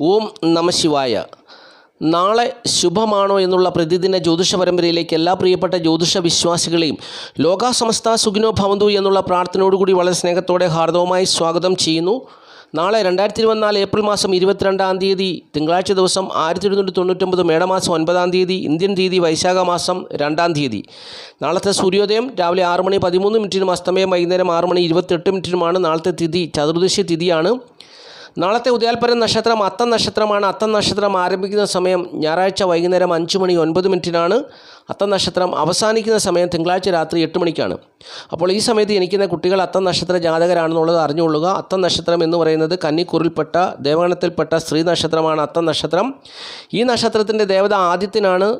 ഓം നമ ശിവായ. നാളെ ശുഭമാണോ എന്നുള്ള പ്രതിദിന ജ്യോതിഷ പരമ്പരയിലേക്ക് എല്ലാ പ്രിയപ്പെട്ട ജ്യോതിഷ വിശ്വാസികളെയും ലോകാസമസ്ത സുഖിനോ ഭവന്തു എന്നുള്ള പ്രാർത്ഥനയോടുകൂടി വളരെ സ്നേഹത്തോടെ ഹാർദവുമായി സ്വാഗതം ചെയ്യുന്നു. നാളെ രണ്ടായിരത്തി ഇരുപത്തിനാല് ഏപ്രിൽ മാസം ഇരുപത്തിരണ്ടാം തീയതി തിങ്കളാഴ്ച ദിവസം ആയിരത്തി എഴുന്നൂറ്റി തൊണ്ണൂറ്റൊമ്പത് മേടമാസം ഒൻപതാം തീയതി ഇന്ത്യൻ തീയതി വൈശാഖ മാസം രണ്ടാം തീയതി. നാളത്തെ സൂര്യോദയം രാവിലെ ആറ് മണി പതിമൂന്ന് മിനിറ്റിനും അസ്തമയം വൈകുന്നേരം ആറ് മണി ഇരുപത്തെട്ട് മിനിറ്റിനുമാണ്. നാളത്തെ തിഥി ചതുർദശി തിഥിയാണ്. നാളത്തെ ഉദയാൽപരം നക്ഷത്രം അത്തം നക്ഷത്രമാണ്. അത്തം നക്ഷത്രം ആരംഭിക്കുന്ന സമയം ഞായറാഴ്ച വൈകുന്നേരം അഞ്ച് മണി ഒൻപത് മിനിറ്റിനാണ്. അത്തം നക്ഷത്രം അവസാനിക്കുന്ന സമയം തിങ്കളാഴ്ച രാത്രി എട്ട് മണിക്കാണ്. അപ്പോൾ ഈ സമയത്ത് ജനിക്കുന്ന കുട്ടികൾ അത്തം നക്ഷത്ര ജാതകരാണെന്നുള്ളത് അറിഞ്ഞുകൊള്ളുക. അത്തം നക്ഷത്രം എന്ന് പറയുന്നത് കന്നിക്കുറിൽപ്പെട്ട ദേവഗണത്തിൽപ്പെട്ട സ്ത്രീ നക്ഷത്രമാണ് അത്തം നക്ഷത്രം. ഈ നക്ഷത്രത്തിന്റെ ദേവത ആദ്യത്തിനാണ്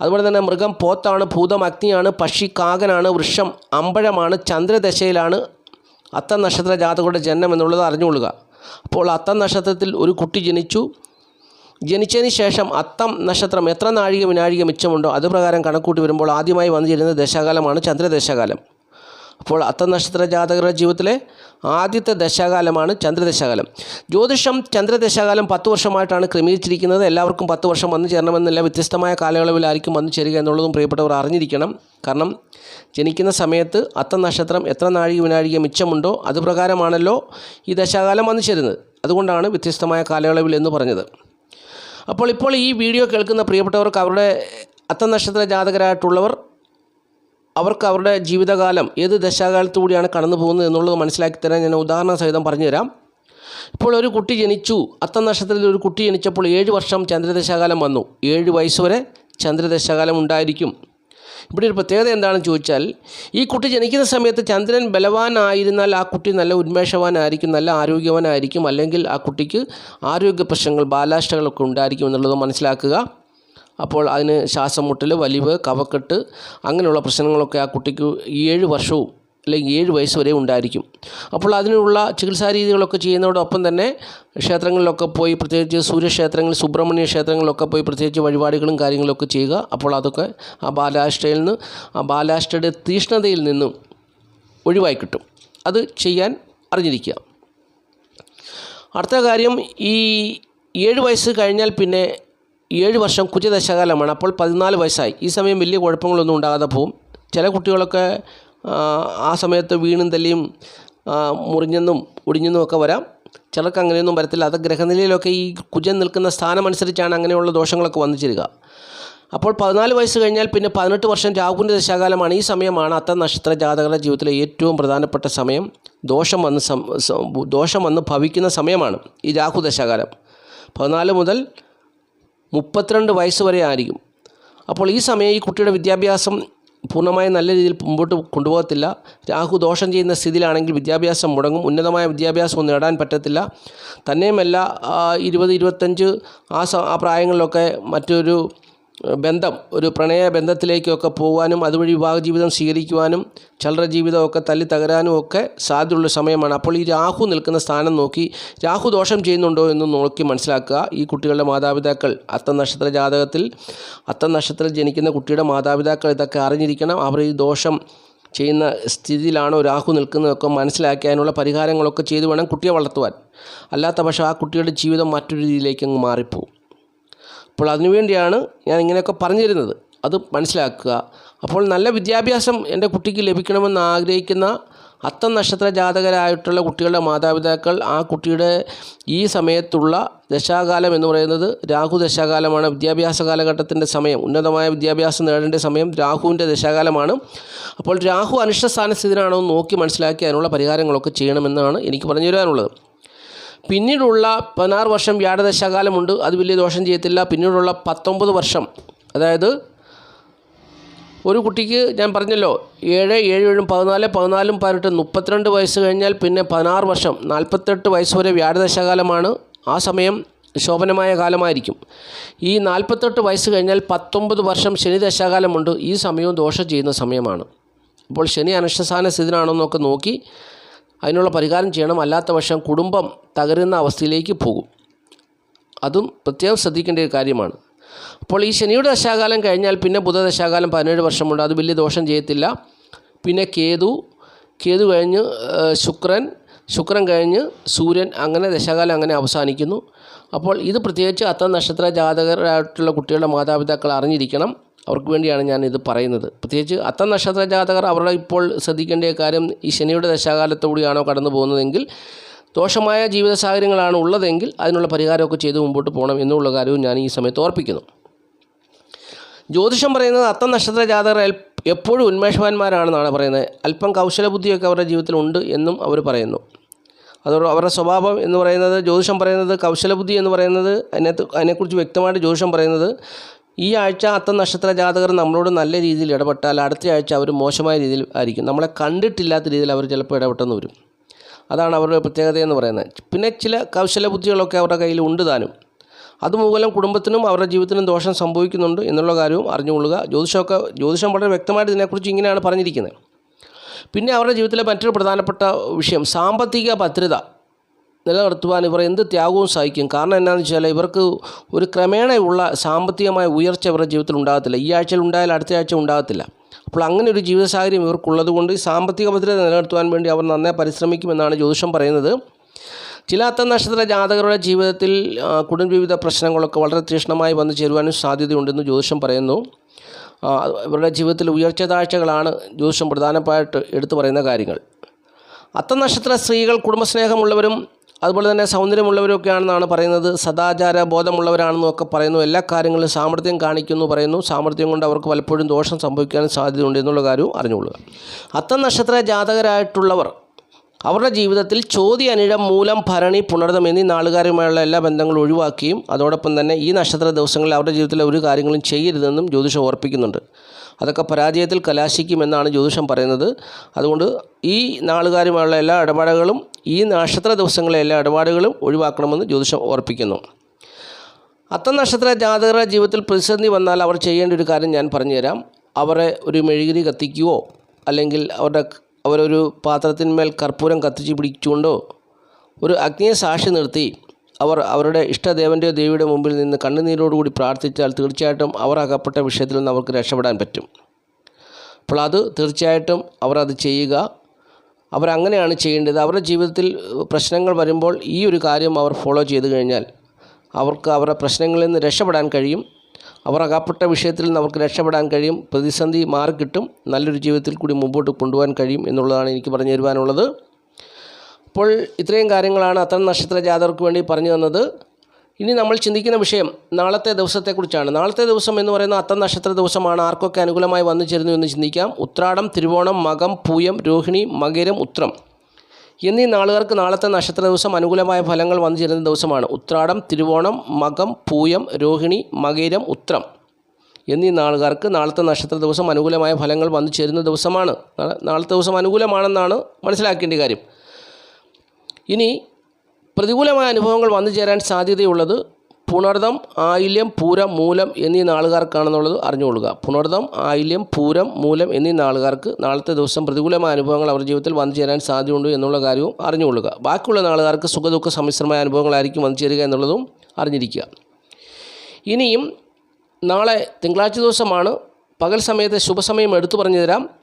അതുപോലെ തന്നെ മൃഗം പോത്താണ് ഭൂതം അഗ്നിയാണ് പക്ഷി കാകനാണ് വൃക്ഷം അമ്പഴമാണ് ചന്ദ്രദശയിലാണ് അത്തം നക്ഷത്ര ജാതകരുടെ ജനനം എന്നുള്ളത് അറിഞ്ഞുകൊള്ളുക. അപ്പോൾ അത്തം നക്ഷത്രത്തിൽ ഒരു കുട്ടി ജനിച്ചു. ജനിച്ചതിന് ശേഷം അത്തം നക്ഷത്രം എത്ര നാഴിക വിനാഴിക മിച്ചമുണ്ടോ? അത് പ്രകാരം കണക്കൂട്ടി വരുമ്പോൾ ആദ്യമായി വന്നു ചേരുന്ന ദശാകാലമാണ് ചന്ദ്രദശാകാലം. അപ്പോൾ അത്ത നക്ഷത്ര ജാതകരുടെ ജീവിതത്തിലെ ആദ്യത്തെ ദശാകാലമാണ് ചന്ദ്രദശാകാലം. ജ്യോതിഷം ചന്ദ്രദശാകാലം പത്ത് വർഷമായിട്ടാണ് ക്രമീകരിച്ചിരിക്കുന്നത്. എല്ലാവർക്കും പത്ത് വർഷം വന്നു ചേരണമെന്നില്ല. വ്യത്യസ്തമായ കാലയളവിലായിരിക്കും വന്നു ചേരുക എന്നുള്ളതും പ്രിയപ്പെട്ടവർ അറിഞ്ഞിരിക്കണം. കാരണം ജനിക്കുന്ന സമയത്ത് അത്ത നക്ഷത്രം എത്ര നാഴിക വിനാഴിക മിച്ചമുണ്ടോ അതുപ്രകാരമാണല്ലോ ഈ ദശാകാലം വന്നു ചേരുന്നത്. അതുകൊണ്ടാണ് വ്യത്യസ്തമായ കാലയളവിൽ എന്ന് പറഞ്ഞത്. അപ്പോൾ ഇപ്പോൾ ഈ വീഡിയോ കേൾക്കുന്ന പ്രിയപ്പെട്ടവർക്ക് അവരുടെ അത്ത നക്ഷത്ര ജാതകരായിട്ടുള്ളവർ അവർക്ക് അവരുടെ ജീവിതകാലം ഏത് ദശാകാലത്തു കൂടിയാണ് കടന്നു പോകുന്നത് എന്നുള്ളത് മനസ്സിലാക്കി തരാൻ ഞാൻ ഉദാഹരണ സഹിതം പറഞ്ഞുതരാം. ഇപ്പോൾ ഒരു കുട്ടി ജനിച്ചു. അത്ത നക്ഷത്രത്തിൽ ഒരു കുട്ടി ജനിച്ചപ്പോൾ ഏഴ് വർഷം ചന്ദ്രദശാകാലം വന്നു. ഏഴ് വയസ്സ് വരെ ചന്ദ്രദശാകാലം ഉണ്ടായിരിക്കും. ഇവിടെ ഒരു പ്രത്യേകത എന്താണെന്ന് ചോദിച്ചാൽ ഈ കുട്ടി ജനിക്കുന്ന സമയത്ത് ചന്ദ്രൻ ബലവാനായിരുന്നാൽ ആ കുട്ടി നല്ല ഉന്മേഷവാനായിരിക്കും നല്ല ആരോഗ്യവാനായിരിക്കും. അല്ലെങ്കിൽ ആ കുട്ടിക്ക് ആരോഗ്യ പ്രശ്നങ്ങൾ ബാലാഷ്ടകളൊക്കെ ഉണ്ടായിരിക്കും എന്നുള്ളത് മനസ്സിലാക്കുക. അപ്പോൾ അതിന് ശ്വാസം മുട്ടൽ വലിവ് കവക്കെട്ട് അങ്ങനെയുള്ള പ്രശ്നങ്ങളൊക്കെ ആ കുട്ടിക്ക് ഏഴ് വർഷവും അല്ലെങ്കിൽ ഏഴ് വയസ്സ് വരെ ഉണ്ടായിരിക്കും. അപ്പോൾ അതിനുള്ള ചികിത്സാ രീതികളൊക്കെ ചെയ്യുന്നതോടൊപ്പം തന്നെ ക്ഷേത്രങ്ങളിലൊക്കെ പോയി പ്രത്യേകിച്ച് സൂര്യക്ഷേത്രങ്ങൾ സുബ്രഹ്മണ്യ ക്ഷേത്രങ്ങളിലൊക്കെ പോയി പ്രത്യേകിച്ച് വഴിപാടുകളും കാര്യങ്ങളൊക്കെ ചെയ്യുക. അപ്പോൾ അതൊക്കെ ആ ബാലാഷ്ടയിൽ നിന്ന് ആ ബാലാഷ്ടയുടെ തീഷ്ണതയിൽ നിന്നും ഒഴിവായി കിട്ടും. അത് ചെയ്യാൻ അറിഞ്ഞിരിക്കുക. അടുത്ത കാര്യം ഈ ഏഴ് വയസ്സ് കഴിഞ്ഞാൽ പിന്നെ ഏഴ് വർഷം കുജദശകാലമാണ് അപ്പോൾ പതിനാല് വയസ്സായി. ഈ സമയം വലിയ കുഴപ്പങ്ങളൊന്നും ഉണ്ടാകാതെ പോവും. ചില കുട്ടികളൊക്കെ ആ, സമയത്ത് വീണും തല്ലിയും മുറിഞ്ഞെന്നും ഒടിഞ്ഞെന്നും ഒക്കെ വരാം. ചിലർക്ക് അങ്ങനെയൊന്നും വരത്തില്ല. അത് ഗ്രഹനിലയിലൊക്കെ ഈ കുജൻ നിൽക്കുന്ന സ്ഥാനമനുസരിച്ചാണ് അങ്ങനെയുള്ള ദോഷങ്ങളൊക്കെ വന്നു ചേരുക അപ്പോൾ പതിനാല് വയസ്സ് കഴിഞ്ഞാൽ പിന്നെ പതിനെട്ട് വർഷം രാഹുവിന്റെ ദശാകാലമാണ്. ഈ സമയമാണ് അത്ത നക്ഷത്ര ജാതകരുടെ ജീവിതത്തിലെ ഏറ്റവും പ്രധാനപ്പെട്ട സമയം. ദോഷം വന്ന് ദോഷം വന്ന് ഭവിക്കുന്ന സമയമാണ് ഈ രാഹു ദശാകാലം. പതിനാല് മുതൽ മുപ്പത്തിരണ്ട് വയസ്സ് വരെ ആയിരിക്കും. അപ്പോൾ ഈ സമയം ഈ കുട്ടിയുടെ വിദ്യാഭ്യാസം പൂർണമായും നല്ല രീതിയിൽ മുമ്പോട്ട് കൊണ്ടുപോകത്തില്ല. രാഹു ദോഷം ചെയ്യുന്ന സ്ഥിതിയിലാണെങ്കിൽ വിദ്യാഭ്യാസം മുടങ്ങും. ഉന്നതമായ വിദ്യാഭ്യാസം നേടാൻ പറ്റത്തില്ല. തന്നെയുമല്ല ഇരുപത് ഇരുപത്തഞ്ച് ആ ആ പ്രായങ്ങളിലൊക്കെ മറ്റൊരു ബന്ധം ഒരു പ്രണയ ബന്ധത്തിലേക്കൊക്കെ പോകാനും അതുവഴി വിവാഹ ജീവിതം സ്വീകരിക്കുവാനും ചലര ജീവിതമൊക്കെ തല്ലി തകരാനും ഒക്കെ സാധ്യതയുള്ള സമയമാണ്. അപ്പോൾ ഈ രാഹു നിൽക്കുന്ന സ്ഥാനം നോക്കി രാഹു ദോഷം ചെയ്യുന്നുണ്ടോ എന്ന് നോക്കി മനസ്സിലാക്കുക. ഈ കുട്ടികളുടെ മാതാപിതാക്കൾ അത്ത നക്ഷത്ര ജാതകത്തിൽ അത്ത നക്ഷത്രത്തിൽ ജനിക്കുന്ന കുട്ടിയുടെ മാതാപിതാക്കൾ ഇതൊക്കെ അറിഞ്ഞിരിക്കണം. അവർ ഈ ദോഷം ചെയ്യുന്ന സ്ഥിതിയിലാണോ രാഹു നിൽക്കുന്നതൊക്കെ മനസ്സിലാക്കി അതിനുള്ള പരിഹാരങ്ങളൊക്കെ ചെയ്തു വേണം കുട്ടിയെ വളർത്തുവാൻ. അല്ലാത്ത പക്ഷേ ആ കുട്ടിയുടെ ജീവിതം മറ്റൊരു രീതിയിലേക്ക് അങ്ങ് മാറിപ്പോവും. അപ്പോൾ അതിനുവേണ്ടിയാണ് ഞാൻ ഇങ്ങനെയൊക്കെ പറഞ്ഞു തരുന്നത് അത് മനസ്സിലാക്കുക. അപ്പോൾ നല്ല വിദ്യാഭ്യാസം എന്റെ കുട്ടിക്ക് ലഭിക്കണമെന്ന് ആഗ്രഹിക്കുന്ന അത്ത നക്ഷത്ര ജാതകരായിട്ടുള്ള കുട്ടികളുടെ മാതാപിതാക്കൾ ആ കുട്ടിയുടെ ഈ സമയത്തുള്ള ദശാകാലം എന്ന് പറയുന്നത് രാഹു ദശാകാലമാണ്. വിദ്യാഭ്യാസ കാലഘട്ടത്തിന്റെ സമയം ഉന്നതമായ വിദ്യാഭ്യാസം നേടേണ്ട സമയം രാഹുവിന്റെ ദശാകാലമാണ്. അപ്പോൾ രാഹു അനിഷ്ട എന്ന് നോക്കി മനസ്സിലാക്കി അതിനുള്ള പരിഹാരങ്ങളൊക്കെ ചെയ്യണമെന്നാണ് എനിക്ക് പറഞ്ഞു തരാനുള്ളത്. പിന്നീടുള്ള പതിനാറ് വർഷം വ്യാഴദശാകാലമുണ്ട്. അത് വലിയ ദോഷം ചെയ്യത്തില്ല. പിന്നീടുള്ള പത്തൊമ്പത് വർഷം അതായത് ഒരു കുട്ടിക്ക് ഞാൻ പറഞ്ഞല്ലോ ഏഴ് ഏഴ് ഏഴും പതിനാല് പതിനാലും പതിനെട്ട് മുപ്പത്തിരണ്ട് വയസ്സ് കഴിഞ്ഞാൽ പിന്നെ പതിനാറ് വർഷം നാൽപ്പത്തെട്ട് വയസ്സ് വരെ വ്യാഴദശാകാലമാണ്. ആ സമയം ശോഭനമായ കാലമായിരിക്കും. ഈ നാൽപ്പത്തെട്ട് വയസ്സ് കഴിഞ്ഞാൽ പത്തൊമ്പത് വർഷം ശനി ദശാകാലമുണ്ട് ഈ സമയവും ദോഷം ചെയ്യുന്ന സമയമാണ്. അപ്പോൾ ശനി അനുഷ്ഠാന സ്ഥിതിനാണോ എന്നൊക്കെ നോക്കി അതിനുള്ള പരിഹാരം ചെയ്യണം. അല്ലാത്ത പക്ഷം കുടുംബം തകരുന്ന അവസ്ഥയിലേക്ക് പോകും. അതും പ്രത്യേകം ശ്രദ്ധിക്കേണ്ട ഒരു കാര്യമാണ്. അപ്പോൾ ഈ ശനിയുടെ ദശാകാലം കഴിഞ്ഞാൽ പിന്നെ ബുധദശാകാലം പതിനേഴ് വർഷമുണ്ട്. അത് വലിയ ദോഷം ചെയ്യത്തില്ല. പിന്നെ കേതു കേതു കഴിഞ്ഞ് ശുക്രൻ ശുക്രൻ കഴിഞ്ഞ് സൂര്യൻ അങ്ങനെ ദശാകാലം അങ്ങനെ അവസാനിക്കുന്നു. അപ്പോൾ ഇത് പ്രത്യേകിച്ച് അത്ത നക്ഷത്ര ജാതകരായിട്ടുള്ള കുട്ടികളുടെ മാതാപിതാക്കൾ അറിഞ്ഞിരിക്കണം. അവർക്ക് വേണ്ടിയാണ് ഞാൻ ഇത് പറയുന്നത്. പ്രത്യേകിച്ച് അത്തം നക്ഷത്ര ജാതകർ അവരുടെ ഇപ്പോൾ ശ്രദ്ധിക്കേണ്ട കാര്യം ഈ ശനിയുടെ ദശാകാലത്തുകൂടിയാണോ കടന്നു പോകുന്നതെങ്കിൽ ദോഷമായ ജീവിത സാഹചര്യങ്ങളാണ് ഉള്ളതെങ്കിൽ അതിനുള്ള പരിഹാരമൊക്കെ ചെയ്ത് മുമ്പോട്ട് പോകണം എന്നുള്ള കാര്യവും ഞാൻ ഈ സമയത്ത് ഓർപ്പിക്കുന്നു. ജ്യോതിഷം പറയുന്നത് അത്തം നക്ഷത്ര ജാതകർ എപ്പോഴും ഉന്മേഷവാന്മാരാണെന്നാണ് പറയുന്നത്. അല്പം കൗശലബുദ്ധിയൊക്കെ അവരുടെ ജീവിതത്തിൽ ഉണ്ട് എന്നും അവർ പറയുന്നു. അതോട് അവരുടെ സ്വഭാവം എന്ന് പറയുന്നത് ജ്യോതിഷം പറയുന്നത് കൗശലബുദ്ധി എന്ന് പറയുന്നത് അതിനകത്ത് അതിനെക്കുറിച്ച് വ്യക്തമായിട്ട് ജ്യോതിഷം പറയുന്നത് ഈ ആഴ്ച അത്ത നക്ഷത്ര ജാതകർ നമ്മളോട് നല്ല രീതിയിൽ ഇടപെട്ടാൽ അടുത്ത ആഴ്ച അവർ മോശമായ രീതിയിൽ ആയിരിക്കും. നമ്മളെ കണ്ടിട്ടില്ലാത്ത രീതിയിൽ അവർ ചിലപ്പോൾ ഇടപെട്ടെന്ന് വരും. അതാണ് അവരുടെ പ്രത്യേകത എന്ന് പറയുന്നത്. പിന്നെ ചില കൗശല ബുദ്ധികളൊക്കെ അവരുടെ കയ്യിൽ ഉണ്ട് താനും. അതുമൂലം കുടുംബത്തിനും അവരുടെ ജീവിതത്തിനും ദോഷം സംഭവിക്കുന്നുണ്ട് എന്നുള്ള കാര്യവും അറിഞ്ഞുകൊള്ളുക. ജ്യോതിഷമൊക്കെ ജ്യോതിഷം വളരെ വ്യക്തമായിട്ട് ഇതിനെക്കുറിച്ച് ഇങ്ങനെയാണ് പറഞ്ഞിരിക്കുന്നത്. പിന്നെ അവരുടെ ജീവിതത്തിലെ മറ്റൊരു പ്രധാനപ്പെട്ട വിഷയം സാമ്പത്തിക ഭദ്രത. നിലനിർത്തുവാൻ ഇവർ എന്ത് ത്യാഗവും സഹിക്കും. കാരണം എന്താണെന്ന് വെച്ചാൽ ഇവർക്ക് ഒരു ക്രമേണയുള്ള സാമ്പത്തികമായ ഉയർച്ച ഇവരുടെ ജീവിതത്തിൽ ഉണ്ടാകത്തില്ല. ഈ ആഴ്ചയിൽ ഉണ്ടായാൽ അടുത്ത ആഴ്ച ഉണ്ടാകത്തില്ല. അപ്പോൾ അങ്ങനെ ഒരു ജീവിത സാഹചര്യം ഇവർക്കുള്ളത് കൊണ്ട് സാമ്പത്തിക ഭദ്രത നിലനിർത്തുവാൻ വേണ്ടി അവർ നന്നായി പരിശ്രമിക്കുമെന്നാണ് ജ്യോതിഷം പറയുന്നത്. ചില അത്ത നക്ഷത്ര ജാതകരുടെ ജീവിതത്തിൽ കുടുംബവിവിധ പ്രശ്നങ്ങളൊക്കെ വളരെ തീക്ഷ്ണമായി വന്നു ചേരുവാനും സാധ്യതയുണ്ടെന്ന് ജ്യോതിഷം പറയുന്നു. ഇവരുടെ ജീവിതത്തിൽ ഉയർച്ച താഴ്ചകളാണ് ജ്യോതിഷം പ്രധാനമായിട്ട് എടുത്തു പറയുന്ന കാര്യങ്ങൾ. അത്ത നക്ഷത്ര സ്ത്രീകൾ കുടുംബസ്നേഹമുള്ളവരും അതുപോലെ തന്നെ സൗന്ദര്യമുള്ളവരൊക്കെ ആണെന്നാണ് പറയുന്നത്. സദാചാര ബോധമുള്ളവരാണെന്നും ഒക്കെ പറയുന്നു. എല്ലാ കാര്യങ്ങളിലും സാമർഥ്യം കാണിക്കുന്നു പറയുന്നു. സാമർഥ്യം കൊണ്ട് അവർക്ക് പലപ്പോഴും ദോഷം സംഭവിക്കാൻ സാധ്യതയുണ്ട് എന്നുള്ള കാര്യവും അറിഞ്ഞുകൊള്ളുക. അത്ത നക്ഷത്ര ജാതകരായിട്ടുള്ളവർ അവരുടെ ജീവിതത്തിൽ ചോതി അനിഴം മൂലം ഭരണി പുണർദം എന്നീ നാളുകാരുമായുള്ള എല്ലാ ബന്ധങ്ങളും ഒഴിവാക്കുകയും അതോടൊപ്പം തന്നെ ഈ നക്ഷത്ര ദിവസങ്ങളിൽ അവരുടെ ജീവിതത്തിലെ ഒരു കാര്യങ്ങളും ചെയ്യരുതെന്നും ജ്യോതിഷം ഓർപ്പിക്കുന്നുണ്ട് അതൊക്കെ പരാജയത്തിൽ കലാശിക്കുമെന്നാണ് ജ്യോതിഷം പറയുന്നത്. അതുകൊണ്ട് ഈ നാളുകാരുമായുള്ള എല്ലാ ഇടപാടുകളും ഈ നക്ഷത്ര ദിവസങ്ങളിലെ എല്ലാ ഇടപാടുകളും ഒഴിവാക്കണമെന്ന് ജ്യോതിഷം ഓർപ്പിക്കുന്നു അത്തം നക്ഷത്ര ജാതകരുടെ ജീവിതത്തിൽ പ്രതിസന്ധി വന്നാൽ അവർ ചെയ്യേണ്ട ഒരു കാര്യം ഞാൻ പറഞ്ഞുതരാം. അവരെ ഒരു മെഴുകിരി കത്തിക്കുകയോ അല്ലെങ്കിൽ അവരുടെ അവരൊരു പാത്രത്തിന്മേൽ കർപ്പൂരം കത്തിച്ച് പിടിച്ചുകൊണ്ടോ ഒരു അഗ്നിയെ സാക്ഷി നിർത്തി അവർ അവരുടെ ഇഷ്ടദേവന്റെയോ ദേവിയുടെ മുമ്പിൽ നിന്ന് കണ്ണുനീരോടുകൂടി പ്രാർത്ഥിച്ചാൽ തീർച്ചയായിട്ടും അവർ അകപ്പെട്ട വിഷയത്തിൽ നിന്ന് അവർക്ക് രക്ഷപ്പെടാൻ പറ്റും. അപ്പോൾ അത് തീർച്ചയായിട്ടും അവർ അത് ചെയ്യുക. അവരങ്ങനെയാണ് ചെയ്യേണ്ടത്. അവരുടെ ജീവിതത്തിൽ പ്രശ്നങ്ങൾ വരുമ്പോൾ ഈ ഒരു കാര്യം അവർ ഫോളോ ചെയ്തു കഴിഞ്ഞാൽ അവർക്ക് അവരുടെ പ്രശ്നങ്ങളിൽ നിന്ന് രക്ഷപ്പെടാൻ കഴിയും. അവർ അകപ്പെട്ട വിഷയത്തിൽ നിന്ന് അവർക്ക് രക്ഷപ്പെടാൻ കഴിയും. പ്രതിസന്ധി മാറിക്കിട്ടും നല്ലൊരു ജീവിതത്തിൽ കൂടി മുമ്പോട്ട് കൊണ്ടുപോകാൻ കഴിയും എന്നുള്ളതാണ് എനിക്ക് പറഞ്ഞു തരുവാനുള്ളത്. അപ്പോൾ ഇത്രയും കാര്യങ്ങളാണ് അത്തരം നക്ഷത്ര ജാതകർക്ക് വേണ്ടി പറഞ്ഞു തന്നത്. ഇനി നമ്മൾ ചിന്തിക്കുന്ന വിഷയം നാളത്തെ ദിവസത്തെക്കുറിച്ചാണ്. നാളത്തെ ദിവസം എന്ന് പറയുന്ന അത്തം നക്ഷത്ര ദിവസമാണ്. ആർക്കൊക്കെ അനുകൂലമായി വന്നു ചേരുന്നു എന്ന് ചിന്തിക്കാം. ഉത്രാടം തിരുവോണം മകം പൂയം രോഹിണി മകരം ഉത്രം. എന്നീ നാളുകാർക്ക് നാളത്തെ നക്ഷത്ര ദിവസം അനുകൂലമായ ഫലങ്ങൾ വന്നു ചേരുന്ന ദിവസമാണ്. ഉത്രാടം തിരുവോണം മകം പൂയം രോഹിണി മകേരം ഉത്രം. എന്നീ നാളുകാർക്ക് നാളത്തെ നക്ഷത്ര ദിവസം അനുകൂലമായ ഫലങ്ങൾ വന്നു ചേരുന്ന ദിവസമാണ്. നാളെ- നാളത്തെ ദിവസം അനുകൂലമാണെന്നാണ് മനസ്സിലാക്കേണ്ട കാര്യം. ഇനി പ്രതികൂലമായ അനുഭവങ്ങൾ വന്നു ചേരാൻ സാധ്യതയുള്ളത് പുണർദം ആയില്യം പൂരം മൂലം എന്നീ നാളുകാർക്കാണെന്നുള്ളത് അറിഞ്ഞുകൊള്ളുക. പുണർദം ആയില്യം പൂരം മൂലം എന്നീ നാളുകാർക്ക് നാളത്തെ ദിവസം പ്രതികൂലമായ അനുഭവങ്ങൾ അവരുടെ ജീവിതത്തിൽ വന്നു ചേരാൻ സാധ്യതയുണ്ട് എന്നുള്ള കാര്യവും അറിഞ്ഞുകൊള്ളുക. ബാക്കിയുള്ള നാളുകാർക്ക് സുഖദുഃഖ സമ്മിശ്രമായ അനുഭവങ്ങളായിരിക്കും വന്നു ചേരുക എന്നുള്ളതും അറിഞ്ഞിരിക്കുക. ഇനിയും നാളെ തിങ്കളാഴ്ച ദിവസമാണ്. പകൽ സമയത്തെ ശുഭസമയം എടുത്തു പറഞ്ഞു തരാം.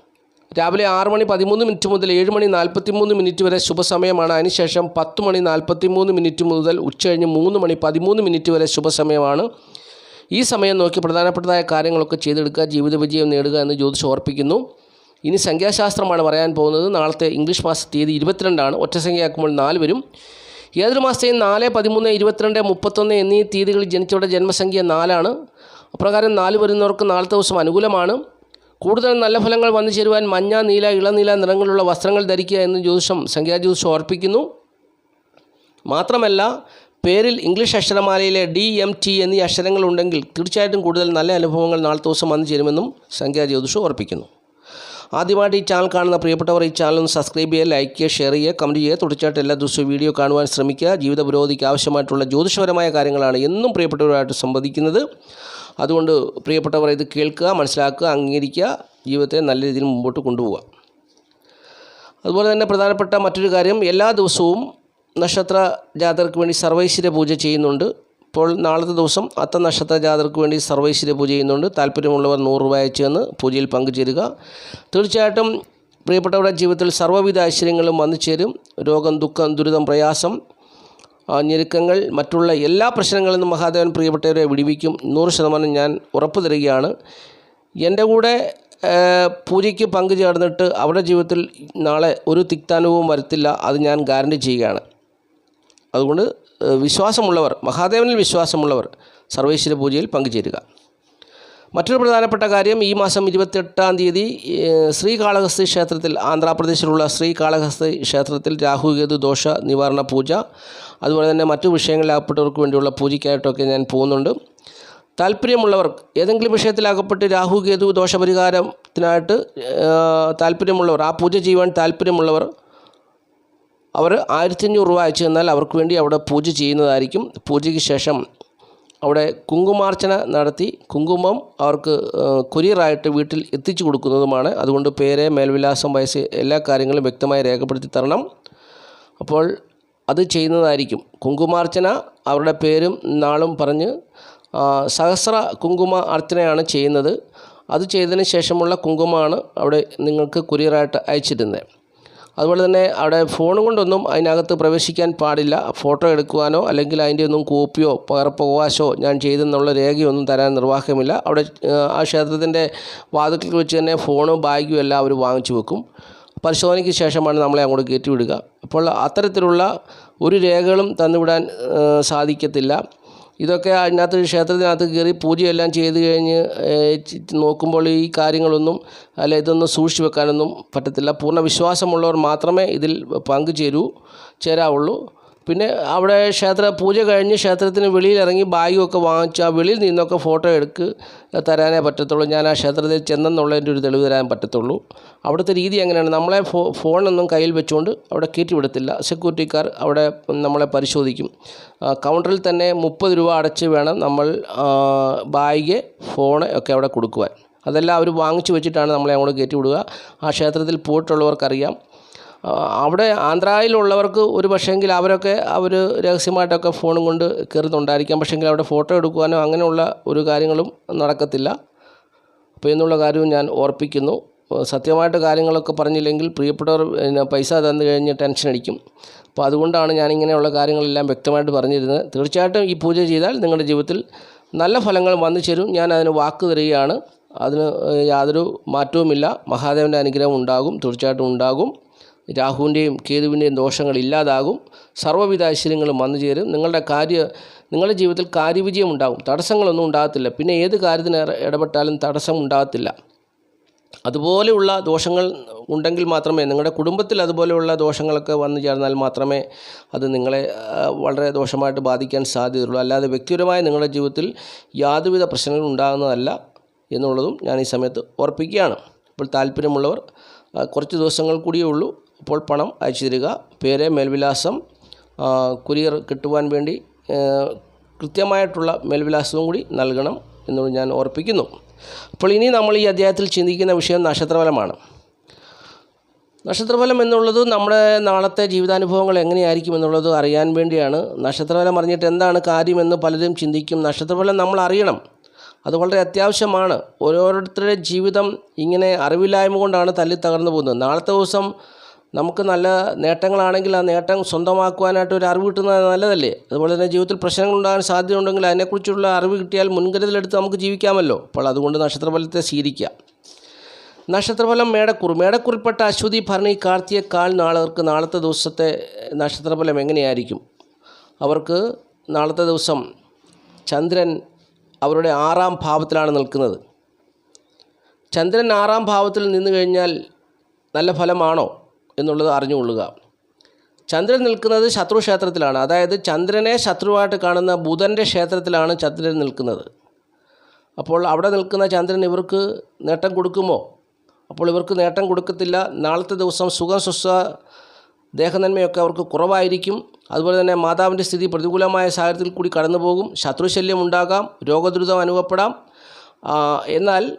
രാവിലെ ആറ് മണി പതിമൂന്ന് മിനിറ്റ് മുതൽ ഏഴ് മണി നാൽപ്പത്തി മൂന്ന് മിനിറ്റ് വരെ ശുഭസമയമാണ്. അതിനുശേഷം പത്ത് മണി നാൽപ്പത്തി മൂന്ന് മിനിറ്റ് മുതൽ ഉച്ചകഴിഞ്ഞ് മൂന്ന് മണി പതിമൂന്ന് മിനിറ്റ് വരെ ശുഭസമയമാണ്. ഈ സമയം നോക്കി പ്രധാനപ്പെട്ടതായ കാര്യങ്ങളൊക്കെ ചെയ്തെടുക്കുക ജീവിത വിജയം നേടുക എന്ന് ജ്യോതിഷം ഓർപ്പിക്കുന്നു. ഇനി സംഖ്യാശാസ്ത്രമാണ് പറയാൻ പോകുന്നത്. നാളത്തെ ഇംഗ്ലീഷ് മാസ തീയതി ഇരുപത്തിരണ്ടാണ്. ഒറ്റസംഖ്യയാക്കുമ്പോൾ നാല് വരും. ഏതൊരു മാസത്തെയും നാല് പതിമൂന്ന് ഇരുപത്തിരണ്ട് മുപ്പത്തൊന്ന് എന്നീ തീയതികളിൽ ജനിച്ചവരുടെ ജന്മസംഖ്യ നാലാണ്. അപ്രകാരം നാല് വരുന്നവർക്ക് നാളത്തെ ദിവസം അനുകൂലമാണ്. കൂടുതൽ നല്ല ഫലങ്ങൾ വന്നു ചേരുവാൻ മഞ്ഞ നീല ഇളനീല നിറങ്ങളുള്ള വസ്ത്രങ്ങൾ ധരിക്കുക എന്ന് ജ്യോതിഷം സംഖ്യാജ്യോതിഷം ഓർപ്പിക്കുന്നു മാത്രമല്ല പേരിൽ ഇംഗ്ലീഷ് അക്ഷരമാലയിലെ ഡി എം ടി എന്നീ അക്ഷരങ്ങൾ ഉണ്ടെങ്കിൽ തീർച്ചയായിട്ടും കൂടുതൽ നല്ല അനുഭവങ്ങൾ നാളത്തെ ദിവസം വന്നു ചേരുമെന്നും സംഖ്യാജ്യോതിഷം ഓർപ്പിക്കുന്നു ആദ്യമായിട്ട് ഈ ചാനൽ കാണുന്ന പ്രിയപ്പെട്ടവർ ഈ ചാനൽ ഒന്ന് സബ്സ്ക്രൈബ് ചെയ്യുക ലൈക്ക് ചെയ്യുക ഷെയർ ചെയ്യുക കമന്റ് ചെയ്യുക. തുടർച്ചയായിട്ട് എല്ലാ ദിവസവും വീഡിയോ കാണുവാൻ ശ്രമിക്കുക. ജീവിത പുരോഗതിക്ക് ആവശ്യമായിട്ടുള്ള ജ്യോതിഷപരമായ കാര്യങ്ങളാണ് എന്നും പ്രിയപ്പെട്ടവരുമായിട്ട് സംവദിക്കുന്നത്. അതുകൊണ്ട് പ്രിയപ്പെട്ടവർ ഇത് കേൾക്കുക മനസ്സിലാക്കുക അംഗീകരിക്കുക ജീവിതത്തെ നല്ല രീതിയിൽ മുമ്പോട്ട് കൊണ്ടുപോവുക. അതുപോലെ തന്നെ പ്രധാനപ്പെട്ട മറ്റൊരു കാര്യം എല്ലാ ദിവസവും നക്ഷത്ര ജാതകർക്ക് വേണ്ടി സർവൈശ്വര്യ പൂജ ചെയ്യുന്നുണ്ട്. ഇപ്പോൾ നാളത്തെ ദിവസം അത്ത നക്ഷത്ര ജാതകർക്ക് വേണ്ടി സർവൈശ്വര്യ പൂജ ചെയ്യുന്നുണ്ട്. താല്പര്യമുള്ളവർ നൂറ് രൂപ അയച്ചു തന്ന് പൂജയിൽ പങ്കുചേരുക. തീർച്ചയായിട്ടും പ്രിയപ്പെട്ടവരുടെ ജീവിതത്തിൽ സർവവിധ ഐശ്വര്യങ്ങളും വന്നു ചേരും. രോഗം ദുഃഖം ദുരിതം പ്രയാസം ഞെരുക്കങ്ങൾ മറ്റുള്ള എല്ലാ പ്രശ്നങ്ങളിൽ നിന്നും മഹാദേവൻ പ്രിയപ്പെട്ടവരെ വിടിവിക്കും. നൂറ് ശതമാനം ഞാൻ ഉറപ്പ് തരികയാണ്. എന്റെ കൂടെ പൂജയ്ക്ക് പങ്കു ചേർന്നിട്ട് അവരുടെ ജീവിതത്തിൽ നാളെ ഒരു തിക്താനുഭവം വരത്തില്ല അത് ഞാൻ ഗ്യാരണ്ടി ചെയ്യുകയാണ്. അതുകൊണ്ട് വിശ്വാസമുള്ളവർ മഹാദേവനിൽ വിശ്വാസമുള്ളവർ സർവേശ്വര പൂജയിൽ പങ്കുചേരുക മറ്റൊരു പ്രധാനപ്പെട്ട കാര്യം ഈ മാസം ഇരുപത്തെട്ടാം തീയതി ശ്രീകാളഹസ്തി ക്ഷേത്രത്തിൽ ആന്ധ്രാപ്രദേശിലുള്ള ശ്രീകാളഹസ്തി ക്ഷേത്രത്തിൽ രാഹുകേതു ദോഷ നിവാരണ പൂജ അതുപോലെ തന്നെ മറ്റു വിഷയങ്ങളിലാകപ്പെട്ടവർക്ക് വേണ്ടിയുള്ള പൂജയ്ക്കായിട്ടൊക്കെ ഞാൻ പോകുന്നുണ്ട്. താല്പര്യമുള്ളവർ ഏതെങ്കിലും വിഷയത്തിലാകപ്പെട്ട് രാഹു കേതു ദോഷപരിഹാരത്തിനായിട്ട് താല്പര്യമുള്ളവർ ആ പൂജ ചെയ്യുവാൻ താല്പര്യമുള്ളവർ അവർ ആയിരത്തി അഞ്ഞൂറ് രൂപ അയച്ചു തന്നാൽ അവർക്ക് വേണ്ടി അവിടെ പൂജ ചെയ്യുന്നതായിരിക്കും. പൂജയ്ക്ക് ശേഷം അവിടെ കുങ്കുമാർച്ചന നടത്തി കുങ്കുമം അവർക്ക് കൊരിയറായിട്ട് വീട്ടിൽ എത്തിച്ചു കൊടുക്കുന്നതുമാണ്. അതുകൊണ്ട് പേര് മേൽവിലാസം വയസ്സ് എല്ലാ കാര്യങ്ങളും വ്യക്തമായി രേഖപ്പെടുത്തി തരണം. അപ്പോൾ അത് ചെയ്യുന്നതായിരിക്കും. കുങ്കുമാർച്ചന അവരുടെ പേരും നാളും പറഞ്ഞ് സഹസ്ര കുങ്കുമ അർച്ചനയാണ് ചെയ്യുന്നത്. അത് ചെയ്തതിന് ശേഷമുള്ള കുങ്കുമമാണ് അവിടെ നിങ്ങൾക്ക് കൊറിയറായിട്ട് അയച്ചിരുന്നത്. അതുപോലെ തന്നെ അവിടെ ഫോൺ കൊണ്ടൊന്നും അതിനകത്ത് പ്രവേശിക്കാൻ പാടില്ല. ഫോട്ടോ എടുക്കുവാനോ അല്ലെങ്കിൽ അതിന്റെ ഒന്നും കോപ്പിയോ പകർപ്പവകാശോ ഞാൻ ചെയ്തെന്നുള്ള രേഖയൊന്നും തരാൻ നിർവാഹമില്ല. അവിടെ ആ, ക്ഷേത്രത്തിന്റെ വാതിൽക്കൽ വെച്ച് തന്നെ ഫോണും ബാഗും എല്ലാം അവർ വാങ്ങിച്ചു വെക്കും. പരിശോധനയ്ക്ക് ശേഷമാണ് നമ്മളെ അങ്ങോട്ട് കയറ്റി വിടുക. അപ്പോൾ അത്തരത്തിലുള്ള ഒരു രേഖകളും തന്നുവിടാൻ സാധിക്കത്തില്ല. ഇതൊക്കെ അതിനകത്ത് ക്ഷേത്രത്തിനകത്ത് കയറി പൂജയെല്ലാം ചെയ്ത് കഴിഞ്ഞ് നോക്കുമ്പോൾ ഈ കാര്യങ്ങളൊന്നും അല്ല ഇതൊന്നും സൂക്ഷിച്ചു വെക്കാനൊന്നും പറ്റത്തില്ല. പൂർണ വിശ്വാസമുള്ളവർ മാത്രമേ ഇതിൽ പങ്കുചേരൂ ചേരാവുള്ളൂ. പിന്നെ അവിടെ ക്ഷേത്ര പൂജ കഴിഞ്ഞ് ക്ഷേത്രത്തിന് വെളിയിൽ ഇറങ്ങി ബാഗുമൊക്കെ വാങ്ങിച്ച് ആ വെളിയിൽ നിന്നൊക്കെ ഫോട്ടോ എടുക്ക് തരാനേ പറ്റത്തുള്ളൂ. ഞാൻ ആ ക്ഷേത്രത്തിൽ ചെന്നെന്നുള്ളതിന്റെ ഒരു തെളിവ് തരാൻ പറ്റത്തുള്ളൂ. അവിടുത്തെ രീതി എങ്ങനെയാണ്? നമ്മളെ ഫോ ഫോണൊന്നും കയ്യിൽ വെച്ചുകൊണ്ട് അവിടെ കയറ്റി വിടത്തില്ല. സെക്യൂരിറ്റിക്കാർ അവിടെ നമ്മളെ പരിശോധിക്കും. കൗണ്ടറിൽ തന്നെ മുപ്പത് രൂപ അടച്ച് വേണം നമ്മൾ ബാഗ് ഫോണ് ഒക്കെ അവിടെ കൊടുക്കുവാൻ. അതെല്ലാം അവർ വാങ്ങിച്ചു വെച്ചിട്ടാണ് നമ്മളെ അങ്ങോട്ട് കയറ്റി വിടുക. ആ ക്ഷേത്രത്തിൽ പോയിട്ടുള്ളവർക്കറിയാം. അവിടെ ആന്ധ്രയിലുള്ളവർക്ക് ഒരു പക്ഷേങ്കിൽ അവരൊക്കെ അവർ രഹസ്യമായിട്ടൊക്കെ ഫോണും കൊണ്ട് കയറുന്നുണ്ടായിരിക്കാം. പക്ഷേങ്കിൽ അവിടെ ഫോട്ടോ എടുക്കുവാനോ അങ്ങനെയുള്ള ഒരു കാര്യങ്ങളും നടക്കത്തില്ല. അപ്പോൾ എന്നുള്ള കാര്യവും ഞാൻ ഓർപ്പിക്കുന്നു. സത്യമായിട്ട് കാര്യങ്ങളൊക്കെ പറഞ്ഞില്ലെങ്കിൽ പ്രിയപ്പെട്ടവർ പിന്നെ പൈസ തന്നു കഴിഞ്ഞ് ടെൻഷൻ അടിക്കും. അപ്പോൾ അതുകൊണ്ടാണ് ഞാൻ ഇങ്ങനെയുള്ള കാര്യങ്ങളെല്ലാം വ്യക്തമായിട്ട് പറഞ്ഞിരുന്നത്. തീർച്ചയായിട്ടും ഈ പൂജ ചെയ്താൽ നിങ്ങളുടെ ജീവിതത്തിൽ നല്ല ഫലങ്ങൾ വന്നു ചേരും. ഞാൻ അതിന് വാക്ക് തരികയാണ്. അതിന് യാതൊരു മാറ്റവുമില്ല. മഹാദേവന്റെ അനുഗ്രഹം ഉണ്ടാകും. തീർച്ചയായിട്ടും ഉണ്ടാകും. രാഹുവിന്റെയും കേതുവിന്റെയും ദോഷങ്ങൾ ഇല്ലാതാകും. സർവവിധ ഐശ്വര്യങ്ങളും വന്നു ചേരും. നിങ്ങളുടെ കാര്യ നിങ്ങളുടെ ജീവിതത്തിൽ കാര്യവിജയം ഉണ്ടാകും. തടസ്സങ്ങളൊന്നും ഉണ്ടാകത്തില്ല. പിന്നെ ഏത് കാര്യത്തിന് ഇട- ഇടപെട്ടാലും തടസ്സം ഉണ്ടാകത്തില്ല. അതുപോലെയുള്ള ദോഷങ്ങൾ ഉണ്ടെങ്കിൽ മാത്രമേ നിങ്ങളുടെ കുടുംബത്തിൽ അതുപോലെയുള്ള ദോഷങ്ങളൊക്കെ വന്നു ചേർന്നാൽ മാത്രമേ അത് നിങ്ങളെ വളരെ ദോഷമായിട്ട് ബാധിക്കാൻ സാധ്യതയുള്ളൂ. അല്ലാതെ വ്യക്തിപരമായ നിങ്ങളുടെ ജീവിതത്തിൽ യാതൊരുവിധ പ്രശ്നങ്ങളും ഉണ്ടാകുന്നതല്ല എന്നുള്ളതും ഞാൻ ഈ സമയത്ത് ഓർപ്പിക്കുകയാണ്. അപ്പോൾ താല്പര്യമുള്ളവർ കുറച്ച് ദിവസങ്ങൾ കൂടിയേ ഉള്ളൂ. അപ്പോൾ പണം അയച്ചു തരിക പേര് മേൽവിലാസം കുരിയർ കിട്ടുവാൻ വേണ്ടി കൃത്യമായിട്ടുള്ള മേൽവിലാസവും കൂടി നൽകണം എന്നുള്ളത് ഞാൻ ഓർപ്പിക്കുന്നു. അപ്പോൾ ഇനി നമ്മൾ ഈ അധ്യായത്തിൽ ചിന്തിക്കുന്ന വിഷയം നക്ഷത്രഫലമാണ്. നക്ഷത്രഫലം എന്നുള്ളത് നമ്മുടെ നാളത്തെ ജീവിതാനുഭവങ്ങൾ എങ്ങനെയായിരിക്കും എന്നുള്ളത് അറിയാൻ വേണ്ടിയാണ്. നക്ഷത്രഫലം അറിഞ്ഞിട്ട് എന്താണ് കാര്യമെന്ന് പലരും ചിന്തിക്കും. നക്ഷത്രഫലം നമ്മൾ അറിയണം. അത് വളരെ അത്യാവശ്യമാണ്. ഓരോരുത്തരുടെ ജീവിതം ഇങ്ങനെ അറിവില്ലായ്മ കൊണ്ടാണ് തല്ലി തകർന്നു പോകുന്നത്. നാളത്തെ ദിവസം നമുക്ക് നല്ല നേട്ടങ്ങളാണെങ്കിൽ ആ നേട്ടം സ്വന്തമാക്കുവാനായിട്ട് ഒരു അറിവ് കിട്ടുന്നത് നല്ലതല്ലേ? അതുപോലെ തന്നെ ജീവിതത്തിൽ പ്രശ്നങ്ങൾ ഉണ്ടാകാൻ സാധ്യതയുണ്ടെങ്കിൽ അതിനെക്കുറിച്ചുള്ള അറിവ് കിട്ടിയാൽ മുൻകരുതലെടുത്ത് നമുക്ക് ജീവിക്കാമല്ലോ. അപ്പോൾ അതുകൊണ്ട് നക്ഷത്രഫലത്തെ സ്വീകരിക്കുക. നക്ഷത്രഫലം മേടക്കുറി. മേടക്കുറിൽപ്പെട്ട അശ്വതി ഭരണി കാർത്തിക കാൽ നാളുകൾക്ക് നാളത്തെ ദിവസത്തെ നക്ഷത്രഫലം എങ്ങനെയായിരിക്കും? അവർക്ക് നാളത്തെ ദിവസം ചന്ദ്രൻ അവരുടെ ആറാം ഭാവത്തിലാണ് നിൽക്കുന്നത്. ചന്ദ്രൻ ആറാം ഭാവത്തിൽ നിന്ന് കഴിഞ്ഞാൽ നല്ല ഫലമാണോ? എന്നുള്ളത് അറിഞ്ഞുകൊള്ളുക. ചന്ദ്രൻ നിൽക്കുന്നത് ശത്രു ക്ഷേത്രത്തിലാണ്. അതായത് ചന്ദ്രനെ ശത്രുവായിട്ട് കാണുന്ന ബുധന്റെ ക്ഷേത്രത്തിലാണ് ചന്ദ്രൻ നിൽക്കുന്നത്. അപ്പോൾ അവിടെ നിൽക്കുന്ന ചന്ദ്രൻ ഇവർക്ക് നേട്ടം കൊടുക്കുമോ? അപ്പോൾ ഇവർക്ക് നേട്ടം കൊടുക്കത്തില്ല. നാളത്തെ ദിവസം സുഖം സ്വസ്ഥ ദേഹനന്മയൊക്കെ അവർക്ക് കുറവായിരിക്കും. അതുപോലെ തന്നെ മാതാവിന്റെ സ്ഥിതി പ്രതികൂലമായ സാഹചര്യത്തിൽ കൂടി കടന്നുപോകും. ശത്രുശല്യം ഉണ്ടാകാം. രോഗദുരിതം അനുഭവപ്പെടാം. എന്നാൽ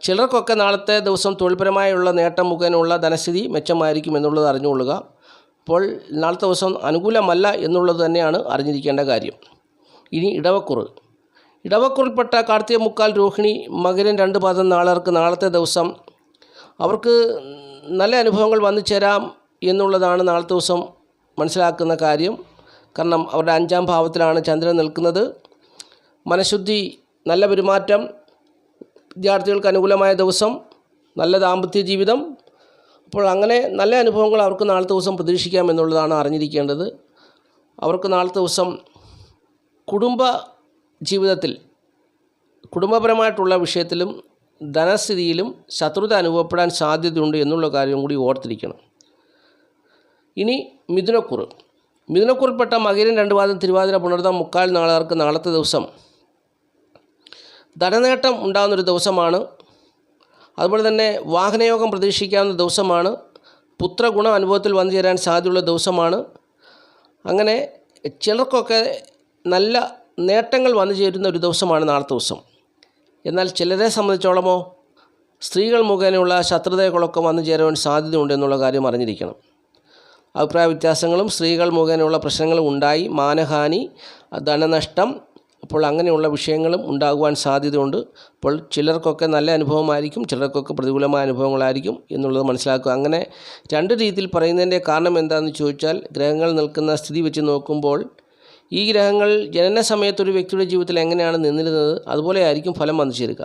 ചിലർക്കൊക്കെ നാളത്തെ ദിവസം തൊഴിൽപരമായുള്ള നേട്ടം മുഖേനയുള്ള ധനസ്ഥിതി മെച്ചമായിരിക്കും എന്നുള്ളത് അറിഞ്ഞുകൊള്ളുക. അപ്പോൾ നാളത്തെ ദിവസം അനുകൂലമല്ല എന്നുള്ളത് തന്നെയാണ് അറിഞ്ഞിരിക്കേണ്ട കാര്യം. ഇനി ഇടവക്കുറ്. ഇടവക്കുറിൽപ്പെട്ട കാർത്തിക മുക്കാൽ രോഹിണി മകരൻ രണ്ട് പാദം നാളർക്ക് നാളത്തെ ദിവസം അവർക്ക് നല്ല അനുഭവങ്ങൾ വന്നു ചേരാം എന്നുള്ളതാണ് നാളത്തെ ദിവസം മനസ്സിലാക്കുന്ന കാര്യം. കാരണം അവരുടെ അഞ്ചാം ഭാവത്തിലാണ് ചന്ദ്രൻ നിൽക്കുന്നത്. മനഃശുദ്ധി നല്ല പെരുമാറ്റം വിദ്യാർത്ഥികൾക്ക് അനുകൂലമായ ദിവസം നല്ല ദാമ്പത്യ ജീവിതം. അപ്പോൾ അങ്ങനെ നല്ല അനുഭവങ്ങൾ അവർക്ക് നാളത്തെ ദിവസം പ്രതീക്ഷിക്കാം എന്നുള്ളതാണ് അറിഞ്ഞിരിക്കേണ്ടത്. അവർക്ക് നാളത്തെ ദിവസം കുടുംബ ജീവിതത്തിൽ കുടുംബപരമായിട്ടുള്ള വിഷയത്തിലും ധനസ്ഥിതിയിലും ശത്രുത അനുഭവപ്പെടാൻ സാധ്യതയുണ്ട് എന്നുള്ള കാര്യം കൂടി ഓർത്തിരിക്കണം. ഇനി മിഥുനക്കുറ്. മിഥുനക്കുറിൽപ്പെട്ട മകരൻ രണ്ട് വാദം തിരുവാതിര പുണർത്താം മുക്കാൽ നാളുകാർക്ക് നാളത്തെ ദിവസം ധനനേട്ടം ഉണ്ടാകുന്നൊരു ദിവസമാണ്. അതുപോലെ തന്നെ വാഹനയോഗം പ്രതീക്ഷിക്കാവുന്ന ദിവസമാണ്. പുത്രഗുണം അനുഭവത്തിൽ വന്നു ചേരാൻ സാധ്യതയുള്ള ദിവസമാണ്. അങ്ങനെ ചിലർക്കൊക്കെ നല്ല നേട്ടങ്ങൾ വന്നു ചേരുന്ന ഒരു ദിവസമാണ് നാളത്തെ ദിവസം. എന്നാൽ ചിലരെ സംബന്ധിച്ചോളമോ സ്ത്രീകൾ മുഖേനയുള്ള ശത്രുതകളൊക്കെ വന്നു ചേരാൻ സാധ്യതയുണ്ട് എന്നുള്ള കാര്യം അറിഞ്ഞിരിക്കണം. അഭിപ്രായ വ്യത്യാസങ്ങളും സ്ത്രീകൾ മുഖേനയുള്ള പ്രശ്നങ്ങളും ഉണ്ടായി. മാനഹാനി ധനനഷ്ടം അപ്പോൾ അങ്ങനെയുള്ള വിഷയങ്ങളും ഉണ്ടാകുവാൻ സാധ്യതയുണ്ട്. അപ്പോൾ ചിലർക്കൊക്കെ നല്ല അനുഭവമായിരിക്കും ചിലർക്കൊക്കെ പ്രതികൂലമായ അനുഭവങ്ങളായിരിക്കും എന്നുള്ളത് മനസ്സിലാക്കുക. അങ്ങനെ രണ്ട് രീതിയിൽ പറയുന്നതിന്റെ കാരണം എന്താണെന്ന് ചോദിച്ചാൽ ഗ്രഹങ്ങൾ നിൽക്കുന്ന സ്ഥിതി വെച്ച് നോക്കുമ്പോൾ ഈ ഗ്രഹങ്ങൾ ജനന സമയത്തൊരു വ്യക്തിയുടെ ജീവിതത്തിൽ എങ്ങനെയാണ് നിന്നിരുന്നത് അതുപോലെ ആയിരിക്കും ഫലം വന്നു ചേരുക.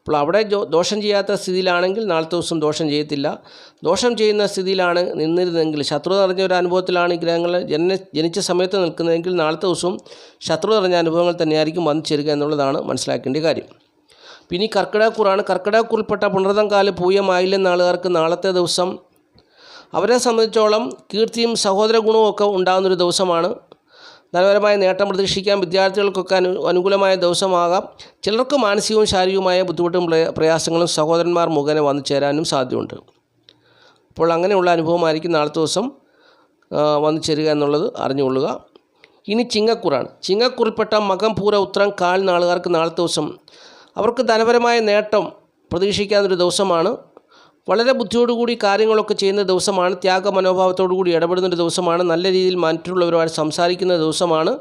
അപ്പോൾ അവിടെ ദോഷം ചെയ്യാത്ത സ്ഥിതിയിലാണെങ്കിൽ നാളത്തെ ദിവസം ദോഷം ചെയ്യത്തില്ല. ദോഷം ചെയ്യുന്ന സ്ഥിതിയിലാണ് നിന്നിരുന്നെങ്കിൽ ശത്രു നിറഞ്ഞ ഒരു അനുഭവത്തിലാണ് ഈ ഗ്രഹങ്ങൾ ജന ജനിച്ച സമയത്ത് നിൽക്കുന്നതെങ്കിൽ നാളത്തെ ദിവസവും ശത്രു നിറഞ്ഞ അനുഭവങ്ങൾ തന്നെയായിരിക്കും വന്നു ചേരുക എന്നുള്ളതാണ് മനസ്സിലാക്കേണ്ട കാര്യം. പിന്നെ ഈ കർക്കിടകക്കൂറാണ്. കർക്കിടകക്കൂറിൽപ്പെട്ട പുണർതം കാൽ പൂയമായില്ലെന്ന ആളുകാർക്ക് നാളത്തെ ദിവസം. അവരെ സംബന്ധിച്ചോളം കീർത്തിയും സഹോദര ഗുണവും ഒക്കെ ഉണ്ടാകുന്നൊരു ദിവസമാണ്. ധനപരമായ നേട്ടം പ്രതീക്ഷിക്കാൻ വിദ്യാർത്ഥികൾക്കൊക്കെ അനു അനുകൂലമായ ദിവസമാകാം. ചിലർക്ക് മാനസികവും ശാരീരികവുമായ ബുദ്ധിമുട്ടും പ്രയ- പ്രയാസങ്ങളും സഹോദരന്മാർ മുഖേന വന്നു ചേരാനും സാധ്യതയുണ്ട്. അപ്പോൾ അങ്ങനെയുള്ള അനുഭവമായിരിക്കും നാളത്തെ ദിവസം വന്നു ചേരുക എന്നുള്ളത് അറിഞ്ഞുകൊള്ളുക. ഇനി ചിങ്ങക്കുറാണ്. ചിങ്ങക്കുറിൽപ്പെട്ട മകം പൂര ഉത്തരം കാൽ നാളുകാർക്ക് നാളത്തെ ദിവസം അവർക്ക് ധനപരമായ നേട്ടം പ്രതീക്ഷിക്കാവുന്നൊരു ദിവസമാണ്. വളരെ ബുദ്ധിയോടുകൂടി കാര്യങ്ങളൊക്കെ ചെയ്യുന്ന ദിവസമാണ് ത്യാഗ മനോഭാവത്തോടു കൂടി ഇടപെടുന്നൊരു ദിവസമാണ് നല്ല രീതിയിൽ മറ്റുള്ളവരുമായിട്ട് സംസാരിക്കുന്ന ദിവസമാണ്.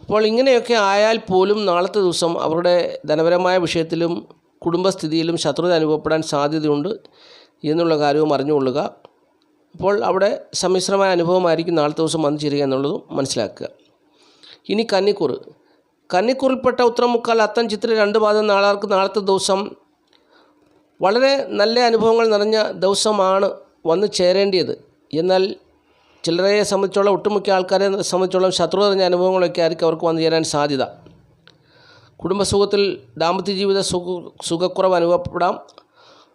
അപ്പോൾ ഇങ്ങനെയൊക്കെ ആയാൽ പോലും നാളത്തെ ദിവസം അവരുടെ ധനപരമായ വിഷയത്തിലും കുടുംബസ്ഥിതിയിലും ശത്രുത അനുഭവപ്പെടാൻ സാധ്യതയുണ്ട് എന്നുള്ള കാര്യവും അറിഞ്ഞുകൊള്ളുക. അപ്പോൾ അവിടെ സമ്മിശ്രമായ അനുഭവമായിരിക്കും നാളത്തെ ദിവസം വന്നു ചേരുക എന്നുള്ളതും മനസ്സിലാക്കുക. ഇനി കന്നിക്കൂറ്. കന്നിക്കൂറിൽപ്പെട്ട ഉത്തരമുക്കാൽ അത്തം ചിത്ര രണ്ട് പാദം നാളാർക്ക് നാളത്തെ ദിവസം വളരെ നല്ല അനുഭവങ്ങൾ നിറഞ്ഞ ദിവസമാണ് വന്നു ചേരേണ്ടിയത്. എന്നാൽ ചിലരെ സംബന്ധിച്ചോളം ഒട്ടുമിക്ക ആൾക്കാരെ സംബന്ധിച്ചോളം ശത്രു നിറഞ്ഞ അനുഭവങ്ങളൊക്കെ ആയിരിക്കും അവർക്ക് വന്നു ചേരാൻ സാധ്യത. കുടുംബസുഖത്തിൽ ദാമ്പത്യ ജീവിത സുഖ സുഖക്കുറവ് അനുഭവപ്പെടാം.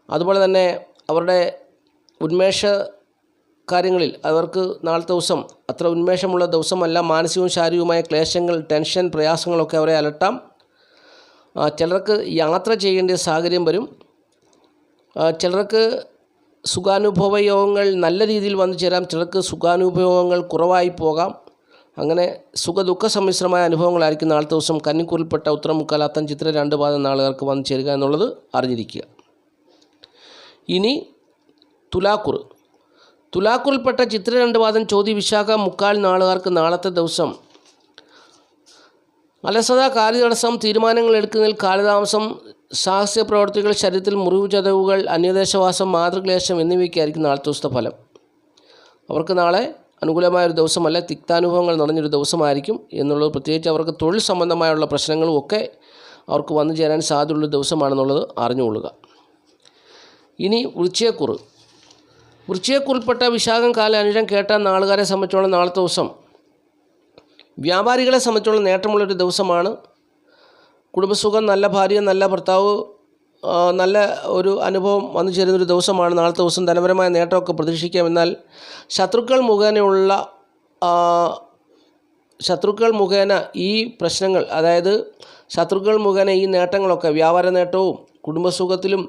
അതുപോലെ തന്നെ അവരുടെ ഉന്മേഷ കാര്യങ്ങളിൽ അവർക്ക് നാളത്തെ ദിവസം അത്ര ഉന്മേഷമുള്ള ദിവസമല്ല. മാനസികവും ശാരീരികവുമായ ക്ലേശങ്ങൾ ടെൻഷൻ പ്രയാസങ്ങളൊക്കെ അവരെ അലട്ടാം. ചിലർക്ക് യാത്ര ചെയ്യേണ്ട സാഹചര്യം വരും. ചിലർക്ക് സുഖാനുഭവ യോഗങ്ങൾ നല്ല രീതിയിൽ വന്നു ചേരാം ചിലർക്ക് സുഖാനുഭവങ്ങൾ കുറവായി പോകാം. അങ്ങനെ സുഖ ദുഃഖ സമ്മിശ്രമായ അനുഭവങ്ങളായിരിക്കും നാളത്തെ ദിവസം കന്നിക്കൂറിൽപ്പെട്ട ഉത്തരമുക്കാൽ അത്തം ചിത്ര രണ്ട് പാദം നാളുകാർക്ക് വന്നു ചേരുക എന്നുള്ളത് അറിഞ്ഞിരിക്കുക. ഇനി തുലാക്കുറ് തുലാക്കുറിൽപ്പെട്ട ചിത്ര രണ്ട് പാദം ചോതി വിശാഖ മുക്കാൽ നാളുകാർക്ക് നാളത്തെ ദിവസം. അലസത കാര്യതടസ്സം തീരുമാനങ്ങൾ എടുക്കുന്നതിൽ കാലതാമസം സാഹസ്യ പ്രവർത്തികൾ ശരീരത്തിൽ മുറിവ് ചതവുകൾ അന്യദേശവാസം മാതൃക്ലേശം എന്നിവയ്ക്കായിരിക്കും നാളത്തെ ഫലം. അവർക്ക് നാളെ അനുകൂലമായ ഒരു ദിവസമല്ല തിക്താനുഭവങ്ങൾ നിറഞ്ഞൊരു ദിവസമായിരിക്കും എന്നുള്ളത് പ്രത്യേകിച്ച് അവർക്ക് തൊഴിൽ സംബന്ധമായുള്ള പ്രശ്നങ്ങളും ഒക്കെ അവർക്ക് വന്നു ചേരാൻ സാധ്യതയുള്ള ദിവസമാണെന്നുള്ളത് അറിഞ്ഞുകൊള്ളുക. ഇനി വൃശ്ചയക്കുറ് വൃശ്ചയക്കുറിൽപ്പെട്ട വിശാഖം കാല അനുരം കേട്ട നാളുകാരെ സംബന്ധിച്ചോളം നാളത്തെ ദിവസം. വ്യാപാരികളെ സംബന്ധിച്ചോളം നേട്ടമുള്ളൊരു ദിവസമാണ് കുടുംബസുഖം നല്ല ഭാര്യ നല്ല ഭർത്താവ് നല്ല ഒരു അനുഭവം വന്നു ചേരുന്നൊരു ദിവസമാണ്. നാളത്തെ ദിവസം ധനപരമായ നേട്ടമൊക്കെ പ്രതീക്ഷിക്കാം. എന്നാൽ ശത്രുക്കൾ മുഖേനയുള്ള ശത്രുക്കൾ മുഖേന ഈ പ്രശ്നങ്ങൾ അതായത് ശത്രുക്കൾ മുഖേന ഈ നേട്ടങ്ങളൊക്കെ വ്യാപാര നേട്ടവും കുടുംബസുഖത്തിലും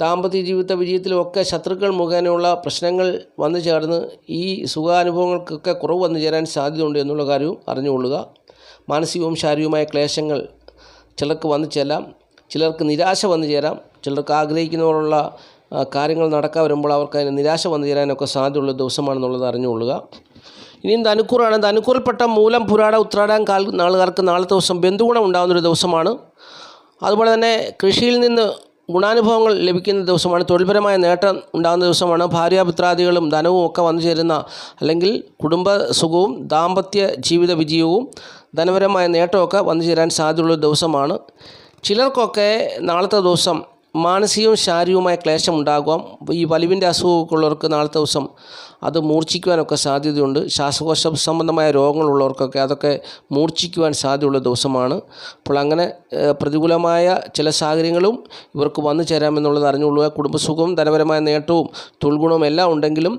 ദാമ്പത്യ ജീവിത വിജയത്തിലും ഒക്കെ ശത്രുക്കൾ മുഖേനയുള്ള പ്രശ്നങ്ങൾ വന്നു ചേർന്ന് ഈ സുഖാനുഭവങ്ങൾക്കൊക്കെ കുറവ് വന്നു ചേരാൻ സാധ്യതയുണ്ട് എന്നുള്ള കാര്യവും അറിഞ്ഞുകൊള്ളുക. മാനസികവും ശാരീരികവുമായ ക്ലേശങ്ങൾ ചിലർക്ക് വന്നു ചേരാം ചിലർക്ക് നിരാശ വന്നു ചേരാം ചിലർക്ക് ആഗ്രഹിക്കുന്നവരുള്ള കാര്യങ്ങൾ നടക്കാൻ വരുമ്പോൾ അവർക്ക് അതിന് നിരാശ വന്നു ചേരാനൊക്കെ സാധ്യതയുള്ള ദിവസമാണെന്നുള്ളത് അറിഞ്ഞുകൊള്ളുക. ഇനിയും ധനുക്കൂറാണ് ധനുക്കൂറിൽപ്പെട്ട മൂലം പുരാട ഉത്രാടാൻ കാൽ നാളുകാർക്ക് നാളത്തെ ദിവസം ബന്ധുഗുണം ഉണ്ടാകുന്നൊരു ദിവസമാണ്. അതുപോലെ തന്നെ കൃഷിയിൽ നിന്ന് ഗുണാനുഭവങ്ങൾ ലഭിക്കുന്ന ദിവസമാണ്. തൊഴിൽപരമായ നേട്ടം ഉണ്ടാകുന്ന ദിവസമാണ്. ഭാര്യാപുത്രാദികളും ധനവും ഒക്കെ വന്നു ചേരുന്ന അല്ലെങ്കിൽ കുടുംബ സുഖവും ദാമ്പത്യ ജീവിത വിജയവും ധനപരമായ നേട്ടമൊക്കെ വന്നു ചേരാൻ സാധ്യതയുള്ള ദിവസമാണ്. ചിലർക്കൊക്കെ നാളത്തെ ദിവസം മാനസികവും ശാരീരികവുമായ ക്ലേശം ഉണ്ടാകാം ഈ വലിവിന്റെ അസുഖമൊക്കെ ഉള്ളവർക്ക് നാളത്തെ ദിവസം അത് മൂർച്ഛിക്കുവാനൊക്കെ സാധ്യതയുണ്ട്. ശ്വാസകോശ സംബന്ധമായ രോഗങ്ങളുള്ളവർക്കൊക്കെ അതൊക്കെ മൂർച്ഛിക്കുവാൻ സാധ്യതയുള്ള ദിവസമാണ്. അപ്പോൾ അങ്ങനെ പ്രതികൂലമായ ചില സാഹചര്യങ്ങളും ഇവർക്ക് വന്നു ചേരാമെന്നുള്ളത് അറിഞ്ഞുകൊള്ളുക. കുടുംബസുഖവും ധനപരമായ നേട്ടവും തൊഴിൽഗുണവും എല്ലാം ഉണ്ടെങ്കിലും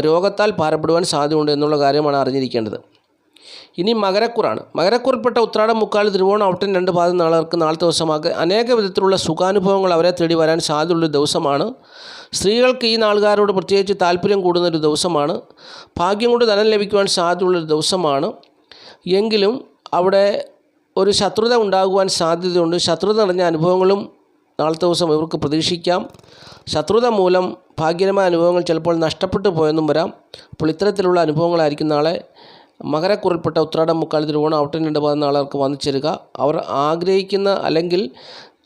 രോഗത്താൽ ഭാരപ്പെടുവാൻ സാധ്യതയുണ്ട് എന്നുള്ള കാര്യമാണ് അറിഞ്ഞിരിക്കേണ്ടത്. ഇനി മകരക്കുറാണ്. മകരക്കുറിൽപ്പെട്ട ഉത്രാടം മുക്കാൽ തിരുവോണം ഔട്ടൻ രണ്ട് പാദം നാളുകൾക്ക് നാളത്തെ ദിവസമാക്കി അനേക വിധത്തിലുള്ള സുഖാനുഭവങ്ങൾ അവരെ തേടി വരാൻ സാധ്യതയുള്ളൊരു ദിവസമാണ്. സ്ത്രീകൾക്ക് ഈ നാളുകാരോട് പ്രത്യേകിച്ച് താല്പര്യം കൂടുന്നൊരു ദിവസമാണ്. ഭാഗ്യം കൊണ്ട് ധനം ലഭിക്കുവാൻ സാധ്യതയുള്ളൊരു ദിവസമാണ്. എങ്കിലും അവിടെ ഒരു ശത്രുത ഉണ്ടാകുവാൻ സാധ്യതയുണ്ട്. ശത്രുത നിറഞ്ഞ അനുഭവങ്ങളും നാളത്തെ ദിവസം ഇവർക്ക് പ്രതീക്ഷിക്കാം. ശത്രുത മൂലം ഭാഗ്യകരമായ അനുഭവങ്ങൾ ചിലപ്പോൾ നഷ്ടപ്പെട്ടു പോയെന്നും വരാം. അപ്പോൾ ഇത്തരത്തിലുള്ള അനുഭവങ്ങളായിരിക്കും നാളെ മകരക്കുറിൽപ്പെട്ട ഉത്രാടം മുക്കാൽ തിരുവോണം ഔട്ടൻ രണ്ട് പതിനാല് ആളുകൾക്ക് വന്നു ചേരുക. അവർ ആഗ്രഹിക്കുന്ന അല്ലെങ്കിൽ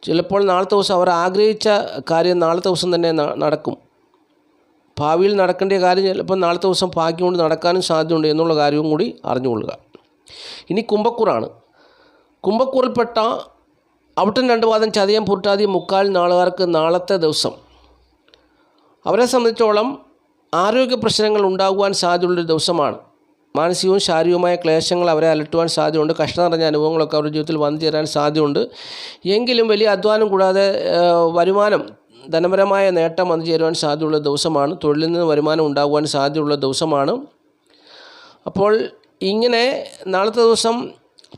ചിലപ്പോൾ നാളത്തെ ദിവസം അവർ ആഗ്രഹിച്ച കാര്യം നാളത്തെ ദിവസം തന്നെ നടക്കും. ഭാവിയിൽ നടക്കേണ്ട കാര്യം ചിലപ്പോൾ നാളത്തെ ദിവസം ഭാഗ്യം കൊണ്ട് നടക്കാനും സാധ്യതയുണ്ട് എന്നുള്ള കാര്യവും കൂടി അറിഞ്ഞുകൊള്ളുക. ഇനി കുംഭക്കൂറാണ്. കുംഭക്കൂറിൽപ്പെട്ട അവിട്ടൻ രണ്ട് പാദം ചതയം പുരുട്ടാതി മുക്കാൽ നാളുകാർക്ക് നാളത്തെ ദിവസം. അവരെ സംബന്ധിച്ചോളം ആരോഗ്യ പ്രശ്നങ്ങൾ ഉണ്ടാകുവാൻ സാധ്യതയുള്ളൊരു ദിവസമാണ്. മാനസികവും ശാരീരികവുമായ ക്ലേശങ്ങൾ അവരെ അലട്ടുവാൻ സാധ്യതയുണ്ട്. കഷ്ടം നിറഞ്ഞ അനുഭവങ്ങളൊക്കെ അവരുടെ ജീവിതത്തിൽ വന്നു ചേരാൻ സാധ്യതയുണ്ട്. എങ്കിലും വലിയ അധ്വാനം കൂടാതെ വരുമാനം ധനപരമായ നേട്ടം വന്നു ചേരുവാൻ സാധ്യതയുള്ള ദിവസമാണ്. തൊഴിലിൽ നിന്ന് വരുമാനം ഉണ്ടാകുവാൻ സാധ്യതയുള്ള ദിവസമാണ്. അപ്പോൾ ഇങ്ങനെ നാളത്തെ ദിവസം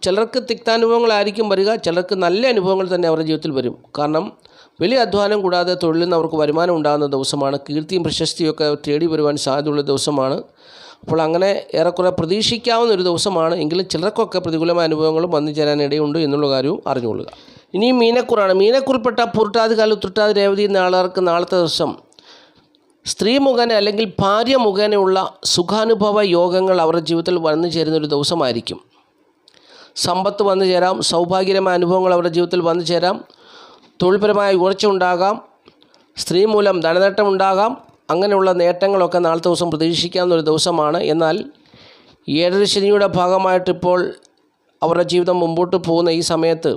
ചിലർക്ക് തിക്താനുഭവങ്ങളായിരിക്കും വരിക ചിലർക്ക് നല്ല അനുഭവങ്ങൾ തന്നെ അവരുടെ ജീവിതത്തിൽ വരും. കാരണം വലിയ അധ്വാനം കൂടാതെ തൊഴിലിൽ നിന്ന് അവർക്ക് വരുമാനം ഉണ്ടാകുന്ന ദിവസമാണ്. കീർത്തിയും പ്രശസ്തിയും ഒക്കെ തേടി വരുവാൻ സാധ്യതയുള്ള ദിവസമാണ്. അപ്പോൾ അങ്ങനെ ഏറെക്കുറെ പ്രതീക്ഷിക്കാവുന്ന ഒരു ദിവസമാണ് എങ്കിലും ചിലർക്കൊക്കെ പ്രതികൂലമായ അനുഭവങ്ങളും വന്നു ചേരാനിടയുണ്ട് എന്നുള്ള കാര്യവും അറിഞ്ഞുകൊള്ളുക. ഇനി മീനക്കുറാണ്. മീനക്കുറിപ്പെട്ട പുരുട്ടാതി കാലം ഉത്രട്ടാതി രേവതി നാളുകാർക്ക് നാളത്തെ ദിവസം സ്ത്രീ മുഖേന അല്ലെങ്കിൽ ഭാര്യ മുഖേനയുള്ള സുഖാനുഭവ യോഗങ്ങൾ അവരുടെ ജീവിതത്തിൽ വന്നു ചേരുന്ന ഒരു ദിവസമായിരിക്കും. സമ്പത്ത് വന്നു ചേരാം. സൗഭാഗ്യകരമായ അനുഭവങ്ങൾ അവരുടെ ജീവിതത്തിൽ വന്നു ചേരാം. തൊഴിൽപരമായ ഉയർച്ച ഉണ്ടാകാം. സ്ത്രീ മൂലം ധനനേട്ടം ഉണ്ടാകാം. അങ്ങനെയുള്ള നേട്ടങ്ങളൊക്കെ നാളത്തെ ദിവസം പ്രതീക്ഷിക്കാവുന്ന ഒരു ദിവസമാണ്. എന്നാൽ ഏഴര ശനിയുടെ ഭാഗമായിട്ടിപ്പോൾ അവരുടെ ജീവിതം മുമ്പോട്ട് പോകുന്ന ഈ സമയത്ത്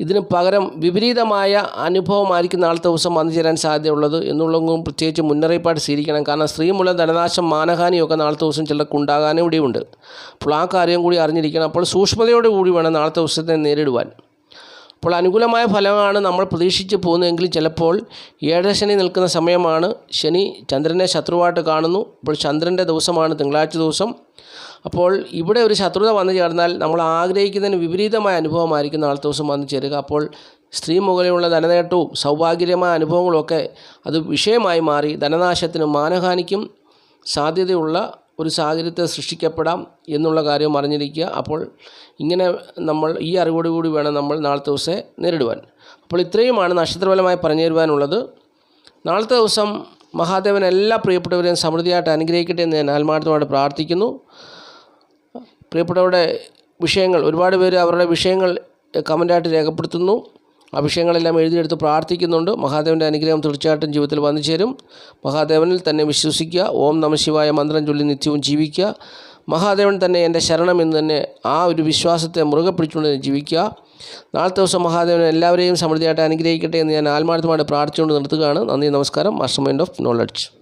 ഇതിന് പകരം വിപരീതമായ അനുഭവമായിരിക്കും നാളത്തെ ദിവസം വന്നു ചേരാൻ സാധ്യതയുള്ളത് എന്നുള്ളതും പ്രത്യേകിച്ച് മുന്നറിയിപ്പായിട്ട് സ്വീകരിക്കണം. കാരണം സ്ത്രീ മൂലം ധനനാശം മാനഹാനിയൊക്കെ നാളത്തെ ദിവസം ചിലർക്ക് ഉണ്ടാകാനും ഇവിടെയുണ്ട്. അപ്പോൾ ആ കാര്യം കൂടി അറിഞ്ഞിരിക്കണം. അപ്പോൾ സൂക്ഷ്മതയോടുകൂടി വേണം നാളത്തെ ദിവസത്തെ നേരിടുവാൻ. അപ്പോൾ അനുകൂലമായ ഫലമാണ് നമ്മൾ പ്രതീക്ഷിച്ച് പോകുന്നതെങ്കിൽ ചിലപ്പോൾ ഏഴര ശനി നിൽക്കുന്ന സമയമാണ് ശനി ചന്ദ്രനെ ശത്രുവായിട്ട് കാണുന്നു. ഇപ്പോൾ ചന്ദ്രന്റെ ദിവസമാണ് തിങ്കളാഴ്ച ദിവസം. അപ്പോൾ ഇവിടെ ഒരു ശത്രുത വന്നു ചേർന്നാൽ നമ്മൾ ആഗ്രഹിക്കുന്നതിന് വിപരീതമായ അനുഭവമായിരിക്കും നാളത്തെ ദിവസം വന്നു ചേരുക. അപ്പോൾ സ്ത്രീ മുകളിലുള്ള ധനനേട്ടവും സൗഭാഗ്യകരമായ അനുഭവങ്ങളൊക്കെ അത് വിഷയമായി മാറി ധനനാശത്തിനും മാനഹാനിക്കും സാധ്യതയുള്ള ഒരു സാഹചര്യത്തെ സൃഷ്ടിക്കപ്പെടാം എന്നുള്ള കാര്യം അറിഞ്ഞിരിക്കുക. അപ്പോൾ ഇങ്ങനെ നമ്മൾ ഈ അറിവോടുകൂടി വേണം നമ്മൾ നാളത്തെ ദിവസം നേരിടുവാൻ. അപ്പോൾ ഇത്രയുമാണ് നക്ഷത്രഫലമായി പറഞ്ഞു തരുവാനുള്ളത് നാളത്തെ ദിവസം മഹാദേവൻ എല്ലാ പ്രിയപ്പെട്ടവരെയും സമൃദ്ധിയായിട്ട് അനുഗ്രഹിക്കട്ടെ എന്ന് ഞാൻ ആത്മാർത്ഥമായിട്ട് പ്രാർത്ഥിക്കുന്നു. പ്രിയപ്പെട്ടവരുടെ വിഷയങ്ങൾ ഒരുപാട് പേര് അവരുടെ വിഷയങ്ങൾ കമന്റായിട്ട് രേഖപ്പെടുത്തുന്നു. ആ വിഷയങ്ങളെല്ലാം എഴുതിയെടുത്ത് പ്രാർത്ഥിക്കുന്നുണ്ട്. മഹാദേവന്റെ അനുഗ്രഹം തീർച്ചയായിട്ടും ജീവിതത്തിൽ വന്നു ചേരും. മഹാദേവനിൽ തന്നെ വിശ്വസിക്കുക. ഓം നമശിവായ മന്ത്രം ചൊല്ലി നിത്യവും ജീവിക്കുക. മഹാദേവൻ തന്നെ എന്റെ ശരണം എന്ന് തന്നെ ആ ഒരു വിശ്വാസത്തെ മുറുകെ പിടിച്ചുകൊണ്ട് ജീവിക്കുക. നാളത്തെ ദിവസം മഹാദേവൻ എല്ലാവരെയും സമൃദ്ധിയായിട്ട് അനുഗ്രഹിക്കട്ടെ എന്ന് ഞാൻ ആത്മാർത്ഥമായിട്ട് പ്രാർത്ഥിച്ചുകൊണ്ട് നിർത്തുകയാണ്. നന്ദി നമസ്കാരം. Master mind of knowledge